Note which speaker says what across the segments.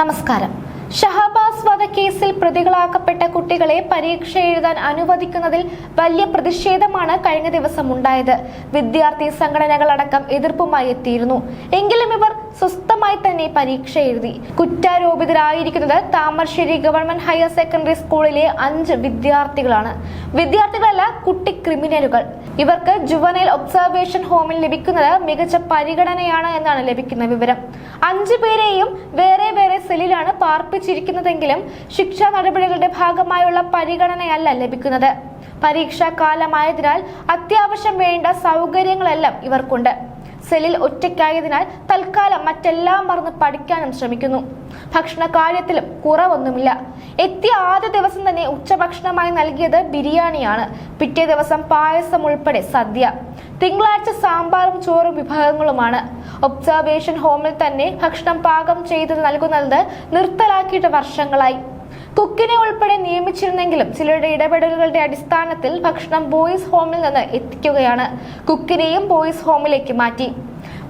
Speaker 1: നമസ്കാരം. ഷഹബാസ് വധക്കേസിൽ പ്രതികളാക്കപ്പെട്ട കുട്ടികളെ പരീക്ഷ എഴുതാൻ അനുവദിക്കുന്നതിൽ വലിയ പ്രതിഷേധമാണ് കഴിഞ്ഞ ദിവസം ഉണ്ടായത്. വിദ്യാർത്ഥി സംഘടനകളടക്കം എതിർപ്പുമായി എത്തിയിരുന്നു. എങ്കിലും ഇവർ സ്വസ്ഥമായി തന്നെ പരീക്ഷ എഴുതി. കുറ്റാരോപിതരായിരിക്കുന്നത് താമരശ്ശേരി ഗവൺമെന്റ് ഹയർ സെക്കൻഡറി സ്കൂളിലെ അഞ്ച് വിദ്യാർത്ഥികളാണ്. വിദ്യാർത്ഥികളല്ല കുട്ടി ക്രിമിനലുകൾ. ഇവർക്ക് ജുവനൈൽ ഒബ്സർവേഷൻ ഹോമിൽ ലഭിക്കുന്നത് മികച്ച പരിഗണനയാണ് എന്നാണ് ലഭിക്കുന്ന വിവരം. അഞ്ചു പേരെയും വേറെ വേറെ സെല്ലിലാണ് പാർപ്പിച്ചിരിക്കുന്നതെങ്കിലും ശിക്ഷാ നടപടികളുടെ ഭാഗമായുള്ള പരിഗണനയല്ല ലഭിക്കുന്നത്. പരീക്ഷാ കാലമായതിനാൽ അത്യാവശ്യം വേണ്ട സൗകര്യങ്ങളെല്ലാം ഇവർക്കുണ്ട്. സെല്ലിൽ ഒറ്റയ്ക്കായതിനാൽ തൽക്കാലം മറ്റെല്ലാം മറന്ന് പഠിക്കാനും ശ്രമിക്കുന്നു. ഭക്ഷണ കാര്യത്തിലും കുറവൊന്നുമില്ല. എത്തിയ ആദ്യ ദിവസം തന്നെ ഉച്ചഭക്ഷണമായി നൽകിയത് ബിരിയാണിയാണ്. പിറ്റേ ദിവസം പായസം ഉൾപ്പെടെ സദ്യ. തിങ്കളാഴ്ച സാമ്പാറും ചോറും വിഭവങ്ങളുമാണ് ഒബ്സർവേഷൻ ഹോമിൽ തന്നെ ഭക്ഷണം പാകം ചെയ്ത് നൽകുന്നത് നിർത്തലാക്കിയിട്ട് വർഷങ്ങളായി. കുക്കിനെ ഉൾപ്പെടെ നിയമിച്ചിരുന്നെങ്കിലും ചിലരുടെ ഇടപെടലുകളുടെ അടിസ്ഥാനത്തിൽ ഭക്ഷണം ബോയ്സ് ഹോമിൽ നിന്ന് എത്തിക്കുകയാണ്. കുക്കിനെയും ബോയ്സ് ഹോമിലേക്ക് മാറ്റി.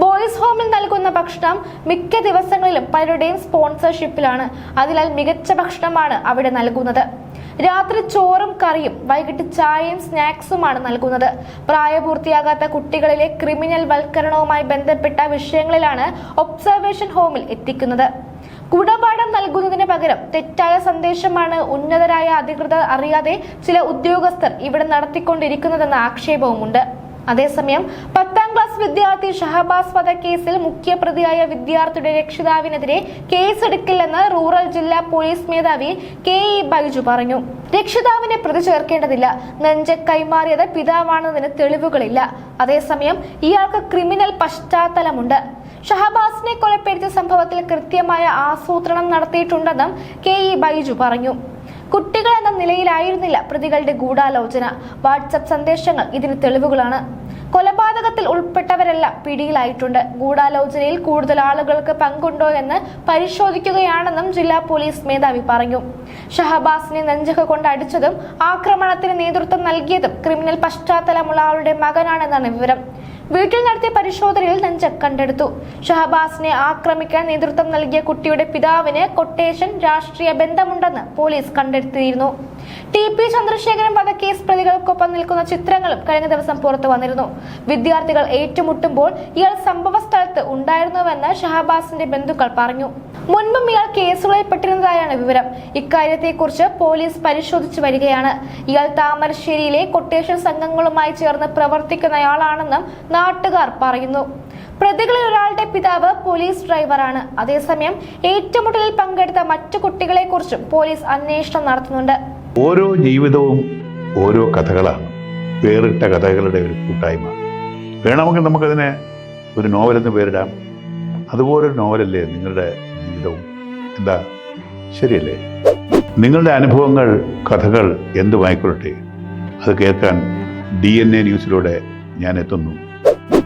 Speaker 1: ബോയ്സ് ഹോമിൽ നൽകുന്ന ഭക്ഷണം മിക്ക ദിവസങ്ങളിലും പലരുടെയും സ്പോൺസർഷിപ്പിലാണ്. അതിനാൽ മികച്ച ഭക്ഷണമാണ് അവിടെ നൽകുന്നത്. രാത്രി ചോറും കറിയും വൈകിട്ട് ചായയും സ്നാക്സുമാണ് നൽകുന്നത്. പ്രായപൂർത്തിയാകാത്ത കുട്ടികളിലെ ക്രിമിനൽ വൽക്കരണവുമായി ബന്ധപ്പെട്ട വിഷയങ്ങളിലാണ് ഒബ്സർവേഷൻ ഹോമിൽ എത്തിക്കുന്നത്. ഗുണപാഠം നൽകുന്നതിന് പകരം തെറ്റായ സന്ദേശമാണ് ഉന്നതരായ അധികൃതർ അറിയാതെ ചില ഉദ്യോഗസ്ഥർ ഇവിടെ നടത്തിക്കൊണ്ടിരിക്കുന്നതെന്ന ആക്ഷേപവുമുണ്ട്. അതേസമയം പത്താം വിദ്യാർത്ഥി ഷഹബാസ് വധക്കേസിൽ മുഖ്യപ്രതിയായ വിദ്യാർത്ഥിയുടെ രക്ഷിതാവിനെതിരെ കേസെടുക്കില്ലെന്ന് റൂറൽ ജില്ലാ പോലീസ് മേധാവി കെ ഇ ബൈജു പറഞ്ഞു. രക്ഷിതാവിനെ പ്രതി ചേർക്കേണ്ടതില്ല. നെഞ്ച കൈമാറിയത് പിതാവാണെന്നതിന് തെളിവുകളില്ല. അതേസമയം ഇയാൾക്ക് ക്രിമിനൽ പശ്ചാത്തലമുണ്ട്. ഷഹബാസിനെ കൊലപ്പെടുത്തിയ സംഭവത്തിൽ കൃത്യമായ ആസൂത്രണം നടത്തിയിട്ടുണ്ടെന്നും കെ ഇ ബൈജു പറഞ്ഞു. കുട്ടികൾ എന്ന നിലയിലായിരുന്നില്ല പ്രതികളുടെ ഗൂഢാലോചന. വാട്സപ്പ് സന്ദേശങ്ങൾ ഇതിന് തെളിവുകളാണ്. കൊലപാതകത്തിൽ ഉൾപ്പെട്ടവരെല്ലാം പിടിയിലായിട്ടുണ്ട്. ഗൂഢാലോചനയിൽ കൂടുതൽ ആളുകൾക്ക് പങ്കുണ്ടോ എന്ന് പരിശോധിക്കുകയാണെന്നും ജില്ലാ പോലീസ് മേധാവി പറഞ്ഞു. ഷഹബാസിനെ നെഞ്ചക കൊണ്ട് അടിച്ചതും ആക്രമണത്തിന് നേതൃത്വം നൽകിയതും ക്രിമിനൽ പശ്ചാത്തലമുള്ള ആളുടെ മകനാണെന്നാണ് വിവരം. വീട്ടിൽ നടത്തിയ പരിശോധനയിൽ നെഞ്ചക് കണ്ടെടുത്തു. ഷഹബാസിനെ ആക്രമിക്കാൻ നേതൃത്വം നൽകിയ കുട്ടിയുടെ പിതാവിന് കൊട്ടേഷൻ രാഷ്ട്രീയ ബന്ധമുണ്ടെന്ന് പോലീസ് കണ്ടെടുത്തിയിരുന്നു ടി പി ചന്ദ്രശേഖരൻ വധക്കേസ് പ്രതികൾക്കൊപ്പം നിൽക്കുന്ന ചിത്രങ്ങളും കഴിഞ്ഞ ദിവസം പുറത്തു വന്നിരുന്നു. വിദ്യാർത്ഥികൾ ഏറ്റുമുട്ടുമ്പോൾ ഇയാൾ സംഭവ സ്ഥലത്ത് ഉണ്ടായിരുന്നുവെന്ന് ഷഹബാസിന്റെ ബന്ധുക്കൾ പറഞ്ഞു. മുൻപും ഇയാൾ കേസുകളിൽ പെട്ടിരുന്നതായാണ് വിവരം. ഇക്കാര്യത്തെക്കുറിച്ച് പോലീസ് പരിശോധിച്ചു വരികയാണ്. ഇയാൾ താമരശ്ശേരിയിലെ കൊട്ടേഷൻ സംഘങ്ങളുമായി ചേർന്ന് പ്രവർത്തിക്കുന്നയാളാണെന്നും നാട്ടുകാർ പറയുന്നു. പ്രതികളിൽ ഒരാളുടെ പിതാവ് പോലീസ് ഡ്രൈവറാണ്. അതേസമയം ഏറ്റുമുട്ടലിൽ പങ്കെടുത്ത മറ്റു കുട്ടികളെ കുറിച്ചും പോലീസ് അന്വേഷണം നടത്തുന്നുണ്ട്.
Speaker 2: ഓരോ ജീവിതവും ഓരോ കഥകളാണ്. വേറിട്ട കഥകളുടെ ഒരു കൂട്ടായ്മ. വേണമെങ്കിൽ നമുക്കതിനെ ഒരു നോവലെന്ന് പേരിടാം. അതുപോലൊരു നോവലല്ലേ നിങ്ങളുടെ ജീവിതവും? എന്താ? ശരിയല്ലേ? നിങ്ങളുടെ അനുഭവങ്ങൾ കഥകൾ എന്തുമായിക്കൊള്ളട്ടെ? അത് കേൾക്കാൻ ഡി എൻ എ ന്യൂസിലൂടെ ഞാൻ എത്തുന്നു.